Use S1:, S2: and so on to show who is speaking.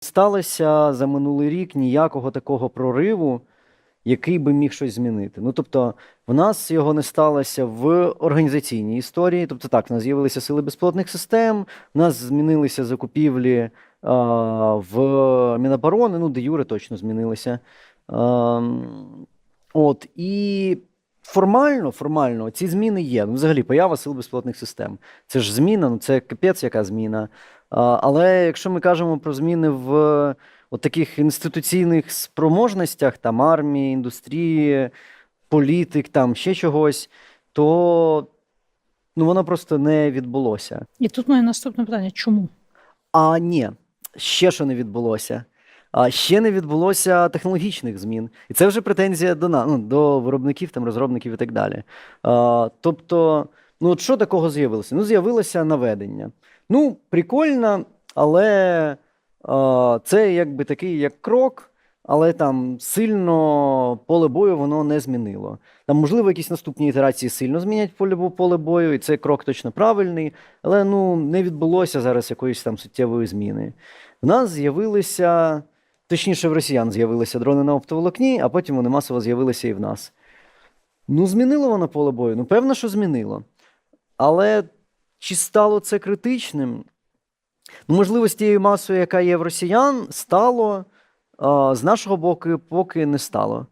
S1: сталося за минулий рік ніякого такого прориву, який би міг щось змінити. Ну тобто, в нас його не сталося в організаційній історії. Тобто, так, в нас з'явилися сили безпілотних систем, в нас змінилися закупівлі а, в Міноборони, ну, де Юре точно змінилися. А, от, і формально, формально ці зміни є. Ну, взагалі, поява сил безпілотних систем. Це ж зміна, ну це капець, яка зміна. Але якщо ми кажемо про зміни в от таких інституційних спроможностях, там армії, індустрії, політик, там ще чогось, то ну, воно просто не відбулося.
S2: І тут моє наступне питання: чому?
S1: А ні, ще що не відбулося. А ще не відбулося технологічних змін. І це вже претензія до ну, до виробників, там, розробників і так далі. А, тобто, ну от що такого з'явилося? Ну, з'явилося наведення. Ну, прикольно, але а, це якби такий як крок, але там сильно поле бою воно не змінило. Там, можливо, якісь наступні ітерації сильно змінять поле, поле бою, і цей крок точно правильний, але ну, не відбулося зараз якоїсь там суттєвої зміни. В нас з'явилися, точніше, в росіян з'явилися дрони на оптоволокні, а потім вони масово з'явилися і в нас. Ну, змінило воно поле бою? Ну, певно, що змінило. Але чи стало це критичним? Ну, можливо, з тією масою, яка є в росіян, стало. З нашого боку, поки не стало.